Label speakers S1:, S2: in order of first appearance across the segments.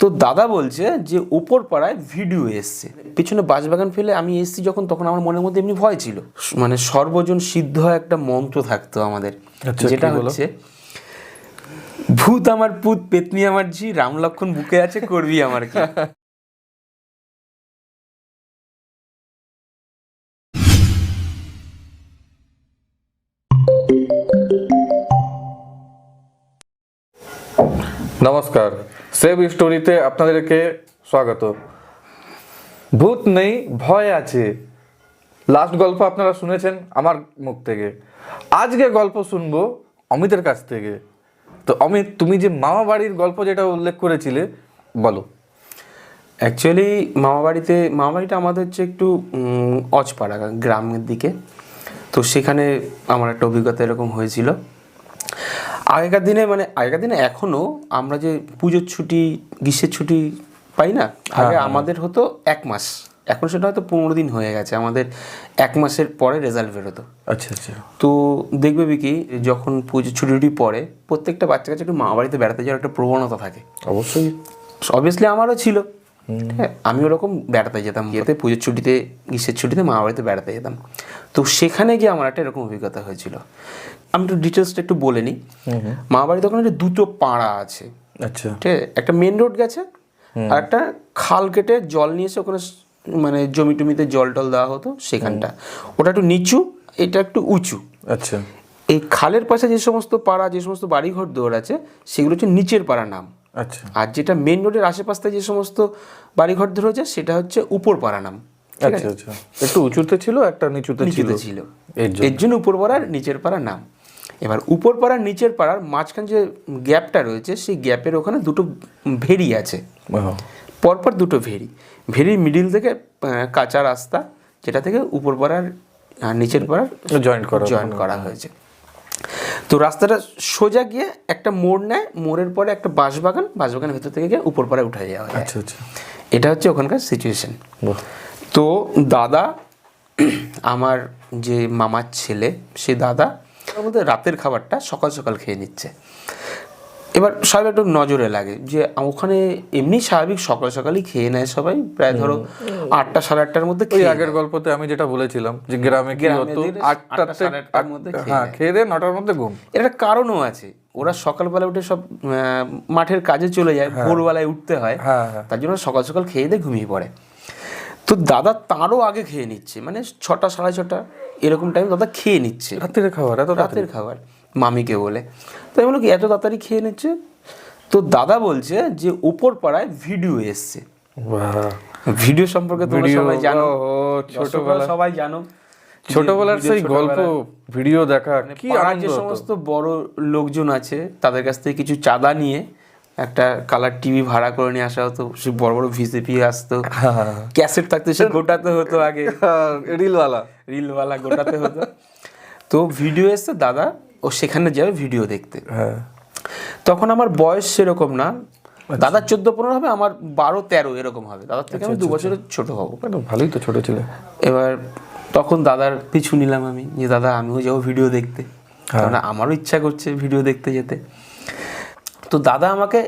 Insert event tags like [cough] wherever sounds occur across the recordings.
S1: তো দাদা বলছে যে উপর পাড়ায় ভিডিও এসছে। পিছনে বাঁশবাগান ফেলে আমি এসছি যখন তখন আমার মনের মধ্যে এমনি ভয় ছিল। মানে সর্বজন সিদ্ধ একটা মন্ত্র থাকতো আমাদের
S2: আচ্ছা,
S1: যেটা হচ্ছে ভূত আমার পুত পেতনি আমার ঝি রাম লক্ষণ বুকে আছে করবি আমার কি
S2: নমস্কার। সেভ স্টোরিতে আপনাদেরকে স্বাগত। ভূত নেই, ভয় আছে। লাস্ট গল্প আপনারা শুনেছেন আমার মুখ থেকে। আজকে গল্প শুনব অমিতের কাছ থেকে। তো অমিত, তুমি যে মামা বাড়ির গল্প যেটা উল্লেখ করেছিলে, বলো।
S1: অ্যাকচুয়ালি মামা বাড়িতে, মামা বাড়িটা আমাদের হচ্ছে একটু অজপাড়া, গ্রামের দিকে। তো সেখানে আমার একটা অভিজ্ঞতা এরকম হয়েছিল। আগেকার দিনে মানে আগেকার দিনে এখনও আমরা যে পুজোর ছুটি গ্রীষ্মের ছুটি পাই না আগে আমাদের হতো এক মাস। এখন সেটা হয়তো পনেরো দিন হয়ে গেছে আমাদের এক মাসের পরে রেজাল্ট বেরোতো।
S2: আচ্ছা আচ্ছা।
S1: তো দেখবে বিকি যখন পুজো ছুটি টুটি পড়ে প্রত্যেকটা বাচ্চা কাছে একটু মামা বাড়িতে বেড়াতে যাওয়ার একটা প্রবণতা থাকে।
S2: অবশ্যই।
S1: অবভিয়াসলি আমারও ছিল। হ্যাঁ আমি ওরকম বেড়াতে যেতাম। যেতে পুজোর ছুটিতে গ্রীষ্মের ছুটিতে মা বাড়িতে বেড়াতে যেতাম। তো সেখানে গিয়ে আমার একটা এরকম অভিজ্ঞতা হয়েছিল। আমি একটু ডিটেলসটা একটু বলে নিই। মা বাড়িতে ওখানে দুটো পাড়া আছে।
S2: আচ্ছা।
S1: ঠিক আছে? একটা মেন রোড গেছে আর একটা খাল কেটে জল নিয়ে এসে ওখানে মানে জমি টমিতে জল টল দেওয়া হতো সেখানটা। ওটা একটু নিচু এটা একটু উঁচু।
S2: আচ্ছা।
S1: এই খালের পাশে যে সমস্ত পাড়া যে সমস্ত বাড়িঘর দৌড় আছে সেগুলো হচ্ছে নিচের পাড়া নাম।
S2: আচ্ছা।
S1: আর যেটা মেন রোডের আশেপাশে যে সমস্ত বাড়িঘর ধরেছে সেটা হচ্ছে উপর পাড়া নাম
S2: আচ্ছা আচ্ছা। একটু উঁচুতে ছিল একটা নিচুতে ছিল।
S1: ছিল।
S2: এর জন্য।
S1: এর জন্য উপর পাড়ার নিচের পাড়া নাম। এবার উপর পাড়ার নিচের পাড়ার মাঝখান যে গ্যাপটা রয়েছে সেই গ্যাপের ওখানে দুটো ভেরি আছে। পরপর দুটো ভেরি। ভেরির মিডিল থেকে কাঁচা রাস্তা যেটা থেকে উপর পাড়ার নিচের পাড়ার
S2: জয়েন্ট করা
S1: জয়েন করা হয়েছে। তো রাস্তাটা সোজা গিয়ে একটা মোড় নেয় মোড়ের পরে একটা বাঁশবাগান বাঁশবাগানের ভেতর থেকে গিয়ে উপর পরে উঠে যাওয়া যায়।
S2: আচ্ছা আচ্ছা।
S1: এটা হচ্ছে ওখানকার সিচুয়েশন তো দাদা আমার যে মামার ছেলে সে দাদা আমাদের রাতের খাবারটা সকাল সকাল খেয়ে নিচ্ছে। এবার সবাই একটু নজরে লাগে যে ওখানে এমনি স্বাভাবিক সকাল সকালই খেয়ে নেয় সবাই। প্রায় ধরো আটটা সাড়ে আটটার মধ্যে
S2: ওই আগের গল্পতে আমি যেটা বলেছিলাম যে গ্রামে কি হতো আটটা
S1: সাড়ে আটটার মধ্যে খেয়ে
S2: হ্যাঁ খেয়ে দিয়ে নটার মধ্যে ঘুম।
S1: এর একটা কারণও আছে। ওরা সকালবেলা উঠে সব আহ, মাঠের কাজে চলে যায় ভোরবেলায় উঠতে হয়।
S2: হ্যাঁ হ্যাঁ।
S1: তার জন্য সকাল সকাল খেয়ে দিয়ে ঘুমিয়ে পড়ে। তো দাদা তারও আগে খেয়ে নিচ্ছে মানে ছটা সাড়ে ছটা এরকম টাইম দাদা খেয়ে নিচ্ছে।
S2: রাতের খাবার
S1: রাতের? খাবার। মামিকে বলে। তো আমি বলো কি এত তাড়াতাড়ি খেয়ে নিচ্ছে? তো দাদা বলছে যে উপর পাড়ায় ভিডিও এসছে। ভিডিও সম্পর্কে তোমরা সবাই জানো। ছোটবেলা। সবাই জানো।
S2: ছোটবেলার সেই গল্প ভিডিও দেখা কি
S1: পাড়ার যে সমস্ত বড় লোকজন আছে তাদের কাছ থেকে কিছু চাঁদা নিয়ে একটা কালার টিভি ভাড়া করে নিয়ে আসা হতো। সে বড় বড় ভিসিপি আসতো। [laughs] ক্যাসেট থাকতো সে গোটাতে হতো আগে। [laughs]
S2: রিলওয়ালা।
S1: রিলওয়ালা গোটাতে হতো। তো ভিডিও এসছে দাদা ও সেখানে যাবে ভিডিও দেখতে।
S2: হ্যাঁ।
S1: তখন আমার বয়স সেরকম না। দাদার চোদ্দ পনেরো হবে আমার বারো তেরো এরকম হবে। দাদার থেকে আমি দু বছরের ছোট হব।
S2: তো ভালোই তো ছোট ছিল।
S1: এবার তখন দাদার পিছু নিলাম আমি যে দাদা আমিও যাব ভিডিও দেখতে। কারণ আমারও ইচ্ছা করছে ভিডিও দেখতে যেতে। তো দাদা আমাকে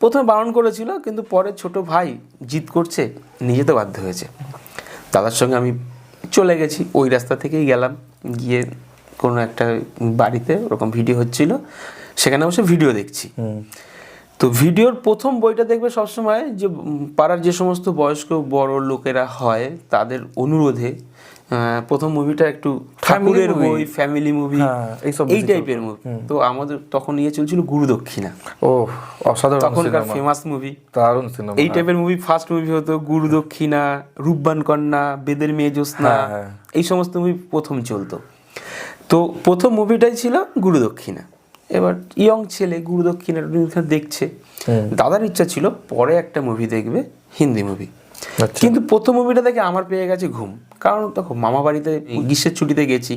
S1: প্রথমে বারণ করেছিল কিন্তু পরে ছোট ভাই জিদ করছে নিয়ে যেতে বাধ্য হয়েছে। দাদার সঙ্গে আমি চলে গেছি ওই রাস্তা থেকেই গেলাম। গিয়ে কোনো একটা বাড়িতে ওরকম ভিডিও হচ্ছিল সেখানে বসে ভিডিও দেখছি। তো ভিডিওর প্রথম বইটা দেখবে সবসময় যে পাড়ার যে সমস্ত বয়স্ক বড় লোকেরা হয় তাদের অনুরোধে প্রথম মুভিটা একটু ঠাকুরের বই ফ্যামিলি মুভি
S2: এইসব
S1: এই টাইপের মুভি তো আমাদের তখন ইয়ে চলছিল গুরু দক্ষিণা।
S2: ও অসাধারণ
S1: তখনকার ফেমাস মুভি
S2: দারুণ সিনেমা
S1: এই টাইপের মুভি ফার্স্ট মুভি হতো গুরু দক্ষিণা রূপবান কন্যা বেদের মেয়ে জ্যোৎস্না
S2: হ্যাঁ, হ্যাঁ।
S1: এই সমস্ত মুভি প্রথম চলতো। তো প্রথম মুভিটাই ছিল গুরুদক্ষিণা। এবার ইয়ং ছেলে গুরু দক্ষিণা দেখছে। দাদার ইচ্ছা ছিল পরে একটা মুভি দেখবে হিন্দি মুভি
S2: আচ্ছা।
S1: কিন্তু প্রথম মুভিটা দেখে আমার পেয়ে গেছে ঘুম। কারণ দেখো মামা বাড়িতে গ্রীষ্মের ছুটিতে গেছি।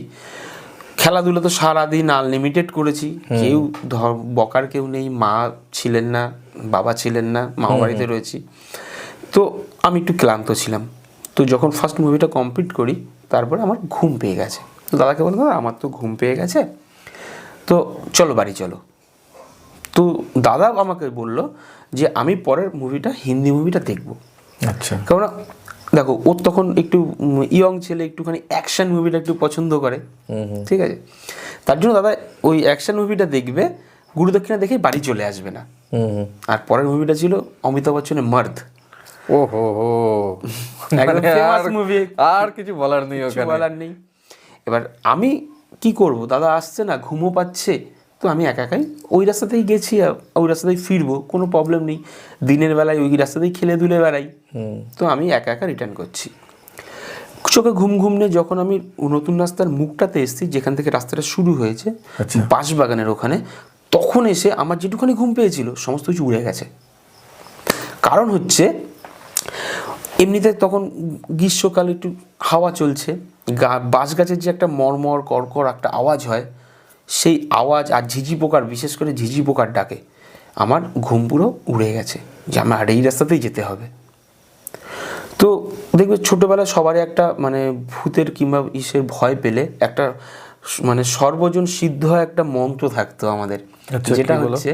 S1: খেলাধুলা তো সারাদিন আনলিমিটেড করেছি। কেউ ধর বকার কেউ নেই মা ছিলেন না বাবা ছিলেন না মামা বাড়িতে রয়েছি। তো আমি একটু ক্লান্ত ছিলাম। তো যখন ফার্স্ট মুভিটা কমপ্লিট করি তারপরে আমার ঘুম পেয়ে গেছে। তো দাদাকে বললাম দাদা আমার তো ঘুম পেয়ে গেছে। তো চলো বাড়ি চলো। তো দাদা আমাকে বলল যে আমি পরের মুভিটা হিন্দি মুভিটা দেখব।
S2: আচ্ছা।
S1: কারণ দেখো ওর তখন একটু ইয়ং ছেলে একটুখানি অ্যাকশন মুভিটা একটু পছন্দ করে। ঠিক আছে? তার জন্য দাদা ওই অ্যাকশন মুভিটা দেখবে গুরুদক্ষিণা দেখে বাড়ি চলে আসবে না।
S2: হুম
S1: আর পরের মুভিটা ছিল অমিতাভ বচ্চনের মার্দ
S2: ও হো। হো
S1: একদম
S2: মানে আর- কিছু বলার নেই ওখানে।
S1: বলার নেই। এবার আমি কি করব? দাদা আসছে না ঘুমো পাচ্ছে তো আমি একা একাই ওই রাস্তাতেই গেছি আর ওই রাস্তাতেই ফিরবো কোনো প্রবলেম নেই। দিনের বেলায় ওই রাস্তাতেই খেলে দুলে বেড়াই। তো আমি একা একা রিটার্ন করছি। চোখে ঘুম ঘুম নিয়ে যখন আমি নতুন রাস্তার মুখটাতে এসেছি যেখান থেকে রাস্তাটা শুরু হয়েছে
S2: আচ্ছা।
S1: বাঁশবাগানের ওখানে তখন এসে আমার যেটুখানি ঘুম পেয়েছিল সমস্ত কিছু উড়ে গেছে। কারণ হচ্ছে এমনিতে তখন গ্রীষ্মকাল একটু হাওয়া চলছে বাঁশ গাছের যে একটা মরমর কড়কড় একটা আওয়াজ হয় সেই আওয়াজ আর ঝিঝি পোকার বিশেষ করে ঝিঝি পোকার ডাকে আমার ঘুম পুরো উড়ে গেছে যে আমার আর এই রাস্তাতেই যেতে হবে। তো দেখবে ছোটোবেলায় সবারই একটা মানে ভূতের কিংবা ইসের ভয় পেলে একটা মানে সর্বজন সিদ্ধ একটা মন্ত্র থাকতো আমাদের
S2: আচ্ছা,
S1: যেটা হচ্ছে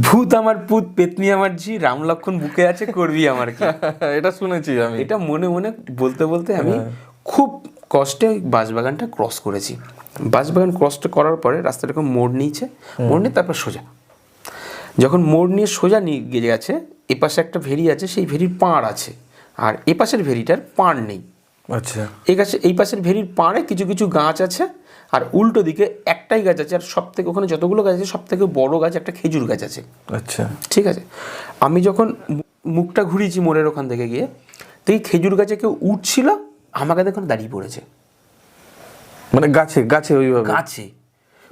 S1: ভূত আমার পুত পেতনি আমার ঝি রাম লক্ষণ বুকে আছে করবি আমার কি? [laughs]
S2: এটা শুনেছি আমি।
S1: এটা মনে মনে বলতে বলতে আমি খুব কষ্টে ওই বাঁশবাগানটা ক্রস করেছি। বাঁশবাগান ক্রসটা করার পরে রাস্তাটা এরকম মোড় নিয়েছে মোড় নিয়ে তারপর সোজা। যখন মোড় নিয়ে সোজা নিয়ে গেছে এপাশে একটা ভেরি আছে সেই ভেরির পাড় আছে। আর এপাশের ভেরিটার পাড় নেই।
S2: আচ্ছা।
S1: এই গাছে এই পাশের ভেরির পাড়ে কিছু কিছু গাছ আছে আর উল্টো দিকে একটাই গাছ আছে আর সব থেকে ওখানে যতগুলো গাছ আছে সব থেকে বড় গাছ একটা খেজুর গাছ আছে।
S2: আচ্ছা।
S1: ঠিক আছে? আমি যখন মুখটা ঘুরিয়েছি মোড়ের ওখান থেকে গিয়ে দেখি খেজুর গাছে কেউ উঠছিল আমাকে দেখুন দাঁড়িয়ে পড়েছে।
S2: মানে গাছে গাছে ওইভাবে?
S1: গাছে।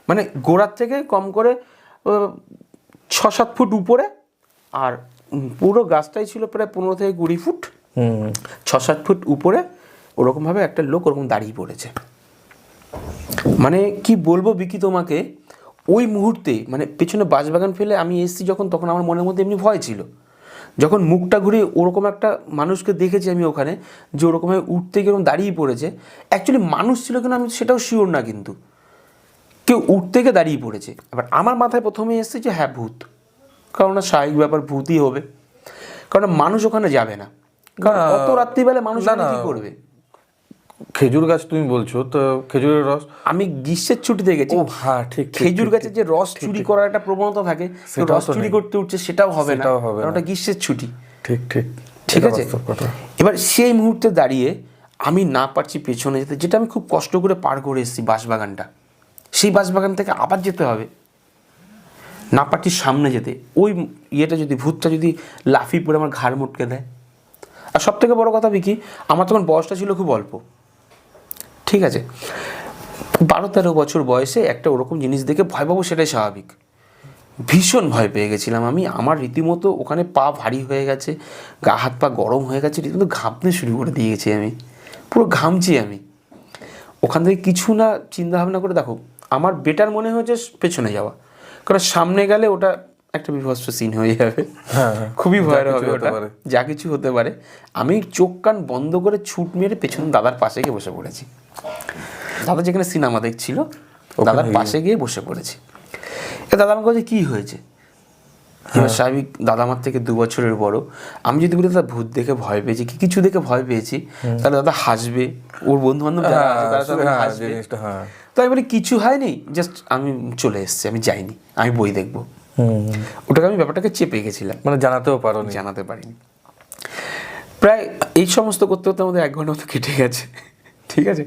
S1: মানে গোড়ার থেকে কম করে ছ সাত ফুট উপরে আর পুরো গাছটাই ছিল প্রায় পনেরো থেকে কুড়ি ফুট।
S2: হুম।
S1: ছ সাত ফুট উপরে ওরকমভাবে একটা লোক ওরকম দাঁড়িয়ে পড়েছে। মানে কি বলব বিকি তোমাকে ওই মুহূর্তে মানে পেছনে বাঁশবাগান ফেলে আমি এসেছি যখন তখন আমার মনের মধ্যে এমনি ভয় ছিল। যখন মুখটা ঘুরে ওরকম একটা মানুষকে দেখেছি আমি ওখানে যে ওরকমভাবে উঠতে গিয়ে ওরকম দাঁড়িয়ে পড়েছে। অ্যাকচুয়ালি মানুষ ছিল কিনা আমি সেটাও শিওর না কিন্তু। কেউ উঠতে গিয়ে দাঁড়িয়ে পড়েছে। এবার আমার মাথায় প্রথমে এসেছে যে হ্যাঁ ভূত। কারণ না স্বাভাবিক ব্যাপার ভূতই হবে। কারণ মানুষ ওখানে যাবে না। কারণ অত রাত্রিবেলা মানুষ কি করবে?
S2: খেজুর গাছ তুমি বলছো তো খেজুরের রস?
S1: আমি গ্রীষ্মের ছুটিতে গেছি।
S2: হ্যাঁ ঠিক
S1: খেজুর গাছের যে রস চুরি করার একটা প্রবণতা থাকে রস চুরি করতে উঠছে সেটাও হবে না।
S2: হবে
S1: ওটা গ্রীষ্মের ছুটি।
S2: ঠিক ঠিক
S1: ঠিক আছে? এবার সেই মুহূর্তে দাঁড়িয়ে আমি না পারছি পেছনে যেতে যেটা আমি খুব কষ্ট করে পার করে এসেছি বাঁশবাগানটা। সেই বাঁশবাগান থেকে আবার যেতে হবে। না পারছি সামনে যেতে। ওই ইয়েটা যদি ভূতটা যদি লাফি পড়ে আমার ঘাড় মুটকে দেয়। আর সব থেকে বড় কথা কি আমার তখন বয়সটা ছিল খুব অল্প। ঠিক আছে। বারো তেরো বছর বয়সে একটা ওরকম জিনিস দেখে ভয় পাবো সেটাই স্বাভাবিক। ভীষণ ভয় পেয়ে গেছিলাম আমি। আমার রীতিমতো ওখানে পা ভারী হয়ে গেছে গা হাত পা গরম হয়ে গেছে রীতিমতো ঘামতে শুরু করে দিয়েছি আমি। পুরো ঘামছি আমি। ওখান থেকে কিছু না চিন্তা ভাবনা করে দেখো আমার বেটার মনে হয়েছে পেছনে যাওয়া। কারণ সামনে গেলে ওটা একটা বিভৎস সিন হয়ে যাবে।
S2: হ্যাঁ, হ্যাঁ।
S1: খুবই ভয়ের হবে ওটা। যা কিছু হতে পারে। আমি চোখ কান বন্ধ করে ছুট মেরে পেছনে দাদার পাশে গিয়ে বসে পড়েছি। দাদা যেখানে সিনেমা দেখছিল দাদার পাশে গিয়ে বসে পড়েছি। এ দাদা আমাকে বলছে কী হয়েছে? এবার স্বাভাবিক দাদা আমার থেকে দু বছরের বড়। আমি যদি বলি দাদা ভূত দেখে ভয় পেয়েছি। কি কিছু দেখে ভয় পেয়েছি তাহলে দাদা হাসবে। ওর বন্ধু বান্ধব সবাই
S2: হ্যাঁ,
S1: হাসবে।
S2: হ্যাঁ।
S1: তো আমি বলি কিছু হয়নি জাস্ট আমি চলে এসেছি আমি যাইনি আমি বই দেখব। ওটাকে আমি ব্যাপারটাকে চেপে গেছিলাম।
S2: মানে জানাতেও পারো
S1: জানাতে পারিনি। প্রায় এই সমস্ত করতে করতে আমাদের এক ঘণ্টা মতো কেটে গেছে। ঠিক আছে?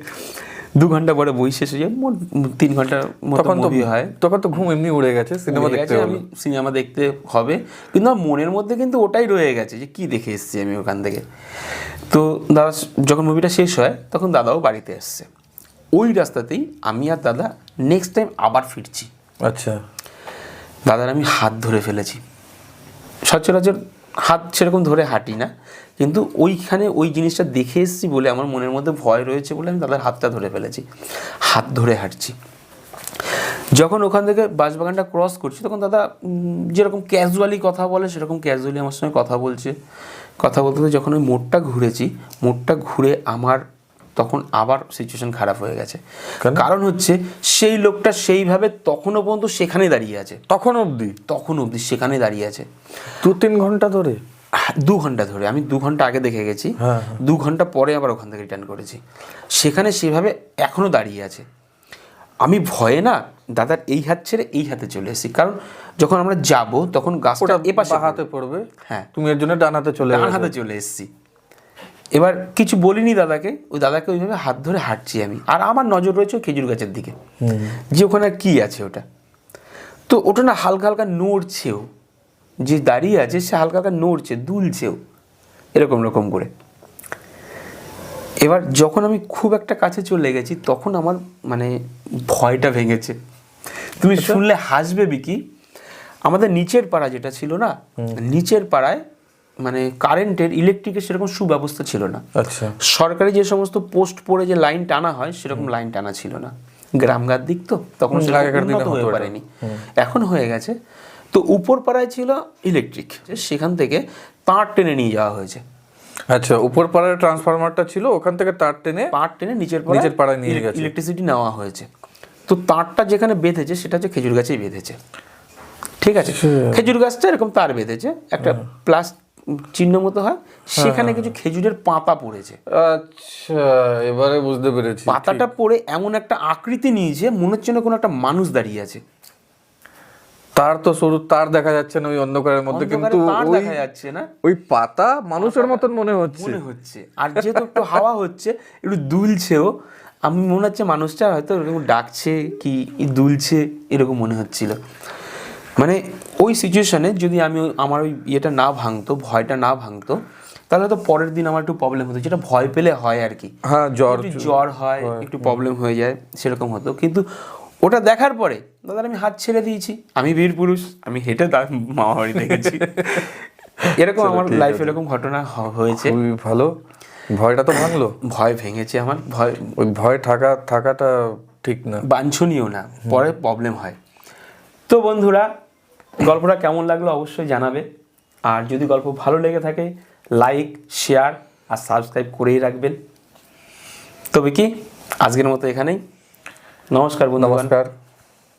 S1: দু ঘণ্টা পরে বই শেষ হয়ে যায় মোট তিন ঘণ্টার
S2: তখন তো
S1: মুভি হয়।
S2: তখন তো ঘুম এমনি উড়ে গেছে সিনেমা দেখতে
S1: আমি সিনেমা দেখতে হবে। কিন্তু আমার মনের মধ্যে কিন্তু ওটাই রয়ে গেছে যে কি দেখে এসেছি আমি ওখান থেকে। তো দাদা যখন মুভিটা শেষ হয় তখন দাদাও বাড়িতে এসছে। ওই রাস্তাতেই আমি আর দাদা নেক্সট টাইম আবার ফিরছি।
S2: আচ্ছা।
S1: দাদার আমি হাত ধরে ফেলেছি। সচরাচর হাত সেরকম ধরে হাঁটি না। কিন্তু ওইখানে ওই জিনিসটা দেখে এসেছি বলে আমার মনের মধ্যে ভয় রয়েছে বলে আমি তাদের হাতটা ধরে ফেলেছি। হাত ধরে হাঁটছি। যখন ওখান থেকে বাসবাগানটা ক্রস করছি, তখন দাদা যেরকম ক্যাজুয়ালি কথা বলে, সেরকম ক্যাজুয়ালি আমার সঙ্গে কথা বলছে। কথা বলতে যখন ওই মোড়টা ঘুরেছি, মোড়টা ঘুরে আমার তখন আবার সিচুয়েশন খারাপ হয়ে গেছে। কারণ হচ্ছে সেই লোকটা সেইভাবে তখনও পর্যন্ত সেখানে দাঁড়িয়ে আছে।
S2: তখন অবধি?
S1: তখন অবধি সেখানে দাঁড়িয়ে আছে।
S2: দু তিন ঘণ্টা ধরে?
S1: দু ঘণ্টা ধরে। আমি দু ঘণ্টা আগে দেখে গেছি।
S2: হ্যাঁ,
S1: দু ঘণ্টা পরে আবার ওখান থেকে রিটার্ন করেছি। সেখানে সেভাবে এখনও দাঁড়িয়ে আছে। আমি ভয়ে না দাদার এই হাত ছেড়ে এই হাতে চলে এসেছি। কারণ যখন আমরা যাব তখন গাছটা এপাশে
S2: হাতে পড়বে।
S1: হ্যাঁ।
S2: তুমি এর জন্য ডান হাতে চলে
S1: ডান হাতে চলে এসেছি। এবার কিছু বলিনি দাদাকে ওই দাদাকে ওইভাবে হাত ধরে হাঁটছি আমি। আর আমার নজর রয়েছে খেজুর গাছের দিকে। যে ওখানে কি আছে ওটা? তো ওটা না হালকা হালকা নড়ছেও যে দাঁড়িয়ে আছে সে হালকা হালকা নড়ছে দুলছেও এরকম রকম করে। এবার যখন আমি খুব একটা কাছে চলে গেছি তখন আমার মানে ভয়টা ভেঙেছে। তুমি শুনলে হাসবে বিকি। আমাদের নিচের পাড়া যেটা ছিল না নিচের পাড়ায় মানে কারেন্টের ইলেকট্রিকের সেরকম সুব্যবস্থা ছিল না।
S2: আচ্ছা।
S1: সরকারি যে সমস্ত পোস্ট পড়ে যে লাইন টানা হয় সেরকম লাইন টানা ছিল না। গ্রামগার দিক তো তখন উন্নত হয়ে পারেনি। এখন হয়ে গেছে। তো উপর পাড়ায় ছিল ইলেকট্রিক সেখান থেকে তার টেনে নিয়ে যাওয়া হয়েছে।
S2: আচ্ছা উপর পাড়ার ট্রান্সফরমারটা ছিল ওখান থেকে তার টেনে
S1: তার টেনে নিচের
S2: নিচের পাড়ায় নিয়ে গেছে।
S1: ইলেকট্রিসিটি নেওয়া হয়েছে। তো তারটা যেখানে বেঁধেছে সেটা হচ্ছে খেজুর গাছেই বেঁধেছে। ঠিক আছে? খেজুর গাছটা এরকম তার বেঁধেছে। একটা প্লাস চিহ্ন মতো হয় সেখানে কিছু খেজুরের পাতা পড়েছে।
S2: আচ্ছা এবারে বুঝতে পেরেছি
S1: পাতাটা পড়ে এমন একটা আকৃতি নিয়েছে মনে হচ্ছে না কোনো একটা মানুষ দাঁড়িয়ে আছে।
S2: তার তো সরু তার দেখা যাচ্ছে না ওই অন্ধকারের মধ্যে কিন্তু
S1: দেখা যাচ্ছে না।
S2: ওই পাতা মানুষের মতন মনে হচ্ছে।
S1: মনে হচ্ছে। আর যেহেতু একটু হাওয়া হচ্ছে একটু দুলছেও আমি মনে হচ্ছে মানুষটা হয়তো এরকম ডাকছে কি দুলছে এরকম মনে হচ্ছিল। মানে ওই সিচুয়েশানে যদি আমি আমার ওই ইয়েটা না ভাঙতো ভয়টা না ভাঙতো তাহলে তো পরের দিন আমার একটু প্রবলেম হতো। যেটা ভয় পেলে হয় আর কি।
S2: হ্যাঁ জ্বর
S1: জ্বর হয় একটু প্রবলেম হয়ে যায় সেরকম হতো। কিন্তু ওটা দেখার পরে দাদা আমি হাত ছেড়ে দিয়েছি। আমি বীর পুরুষ আমি হেঁটে তার মামা বাড়ি দেখেছি। [laughs] এরকম আমার লাইফে এরকম ঘটনা হয়েছে।
S2: খুবই ভালো। ভয়টা তো ভাঙলো?
S1: ভয় ভেঙেছে আমার। ভয়
S2: ওই ভয় থাকা থাকাটা ঠিক না।
S1: বাঞ্ছনীয় না। পরে প্রবলেম হয়। তো বন্ধুরা গল্পটা কেমন লাগল অবশ্যই জানাবে। আর যদি গল্প ভালো লেগে থাকে লাইক শেয়ার আর সাবস্ক্রাইব করেই রাখবেন। তবে কি, আজকের মতো এখানেই। নমস্কার বন্ধু
S2: নমস্কার।